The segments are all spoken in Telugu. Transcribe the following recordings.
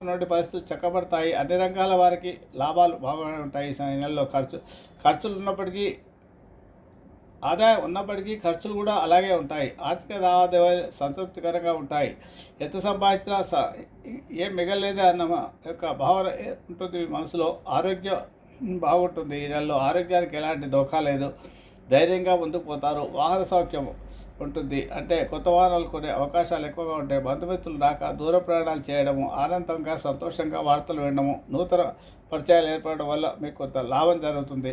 ఉన్నటువంటి పరిస్థితులు చక్కబడతాయి. అన్ని రంగాల వారికి లాభాలు బాగానే ఉంటాయి. ఈ నెలలో ఖర్చు ఖర్చులు ఉన్నప్పటికీ ఆదాయం ఉన్నప్పటికీ ఖర్చులు కూడా అలాగే ఉంటాయి. ఆర్థిక లావాదేవీలు సంతృప్తికరంగా ఉంటాయి. ఎంత సంపాదించినా స ఏం మిగలేదు అన్న యొక్క భావన ఉంటుంది మనసులో. ఆరోగ్యం బాగుంటుంది. ఈ నెలలో ఆరోగ్యానికి ఎలాంటి దోఖా లేదు ధైర్యంగా ముందుకు పోతారు. వాహన సౌఖ్యం ఉంటుంది. అంటే కొత్త వాహనాలు కొనే అవకాశాలు ఎక్కువగా ఉంటాయి. బంధుమిత్రులు రాక దూర ప్రయాణాలు చేయడము ఆనందంగా సంతోషంగా వార్తలు వినడము నూతన పరిచయాలు ఏర్పడడం వల్ల మీకు కొంత లాభం జరుగుతుంది.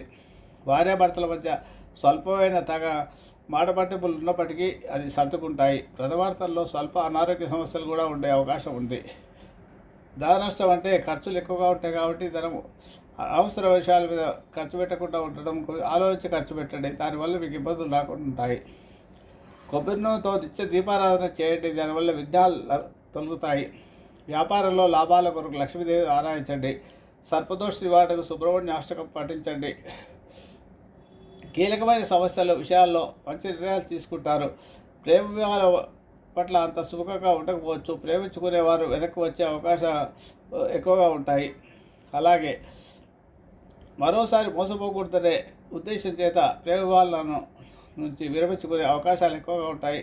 భార్యాభర్తల మధ్య స్వల్పమైన తగ మాట పట్టింపులు ఉన్నప్పటికీ అది సర్దుకుంటాయి. ప్రథమార్థంలో స్వల్ప అనారోగ్య సమస్యలు కూడా ఉండే అవకాశం ఉంది. ధన నష్టం అంటే ఖర్చులు ఎక్కువగా ఉంటాయి కాబట్టి ధనం అవసర విషయాల మీద ఖర్చు పెట్టకుండా ఉండడం ఆలోచించి ఖర్చు పెట్టండి. దానివల్ల మీకు ఇబ్బందులు రాకుండా ఉంటాయి. కొబ్బరి నూనెతో నిత్య దీపారాధన చేయండి. దానివల్ల విఘ్నాలు తొలుగుతాయి తొలగుతాయి. వ్యాపారంలో లాభాల కొరకు లక్ష్మీదేవి ఆరాధించండి. సర్పదోష నివారణకు సుబ్రహ్మణ్య అష్టకం పఠించండి కీలకమైన సమస్యలు విషయాల్లో మంచి నిర్ణయాలు తీసుకుంటారు. ప్రేమ వివాహాల పట్ల అంత సుఖంగా ఉండకపోవచ్చు. ప్రేమించుకునేవారు వెనక్కి వచ్చే అవకాశాలు ఎక్కువగా ఉంటాయి. అలాగే మరోసారి మోసపోకూడదనే ఉద్దేశం చేత ప్రేమ వివాహాలను నుంచి విరమించుకునే అవకాశాలు ఎక్కువగా ఉంటాయి.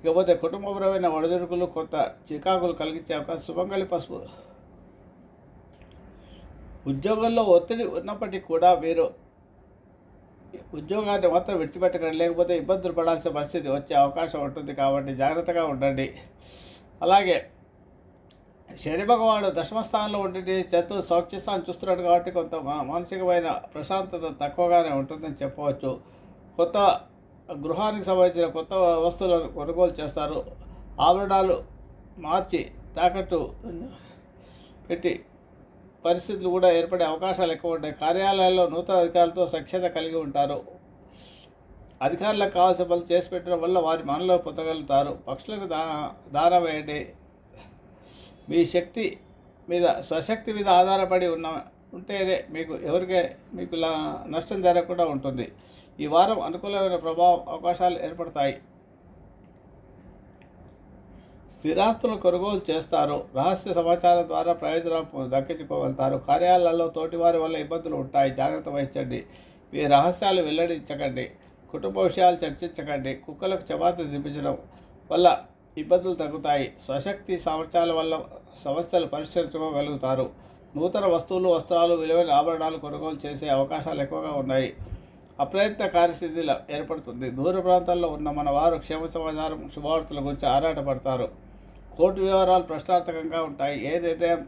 ఇకపోతే కుటుంబపరమైన ఒడిదుడుకులు కొంత చికాకులు కలిగించే అవకాశం సుమంగళి పసుపు. ఉద్యోగంలో ఒత్తిడి ఉన్నప్పటికీ కూడా మీరు ఉద్యోగాన్ని మాత్రం విడిచిపెట్టకండి. లేకపోతే ఇబ్బందులు పడాల్సిన పరిస్థితి వచ్చే అవకాశం ఉంటుంది కాబట్టి జాగ్రత్తగా ఉండండి. అలాగే శని భగవానుడు దశమస్థానంలో ఉండి చతు సౌఖ్యస్థానం చూస్తున్నాడు కాబట్టి కొంత మానసికమైన ప్రశాంతత తక్కువగానే ఉంటుందని చెప్పవచ్చు. కొత్త గృహానికి సంబంధించిన కొత్త వస్తువులను కొనుగోలు చేస్తారు. ఆభరణాలు మార్చి తాకట్టు పెట్టి పరిస్థితులు కూడా ఏర్పడే అవకాశాలు ఎక్కువ ఉంటాయి. కార్యాలయాల్లో నూతన అధికారులతో సఖ్యత కలిగి ఉంటారు. అధికారులకు కావాల్సిన పనులు చేసి పెట్టడం వల్ల వారి మనలో పొందగలుగుతారు. పక్షులకు దా దాన వేయండి. మీ శక్తి మీద స్వశక్తి మీద ఆధారపడి ఉన్న ఉంటేనే మీకు ఎవరికే మీకు ఇలా నష్టం జరగకుండా ఉంటుంది. ఈ వారం అనుకూలమైన ప్రభావం అవకాశాలు ఏర్పడతాయి. స్థిరాస్తులను కొనుగోలు చేస్తారు. రహస్య సమాచారం ద్వారా ప్రయోజనం దక్కించుకోగలుగుతారు. కార్యాలయాల్లో తోటివారి వల్ల ఇబ్బందులు ఉంటాయి. జాగ్రత్త వహించండి. మీ రహస్యాలు వెల్లడించకండి. కుటుంబ విషయాలు చర్చించకండి. కుక్కలకు చపాతీ దింపించడం వల్ల ఇబ్బందులు తగ్గుతాయి. స్వశక్తి సామర్థ్యాల వల్ల సమస్యలు పరిష్కరించుకోగలుగుతారు. నూతన వస్తువులు వస్త్రాలు విలువైన ఆభరణాలు కొనుగోలు చేసే అవకాశాలు ఎక్కువగా ఉన్నాయి. అప్రయత్న కార్యస్థితి ఏర్పడుతుంది. దూర ప్రాంతాల్లో ఉన్న మన వారు క్షేమ సమాచారం శుభవార్తల గురించి ఆరాటపడతారు. కోర్టు వివరాలు ప్రశ్నార్థకంగా ఉంటాయి. ఏ నిర్ణయం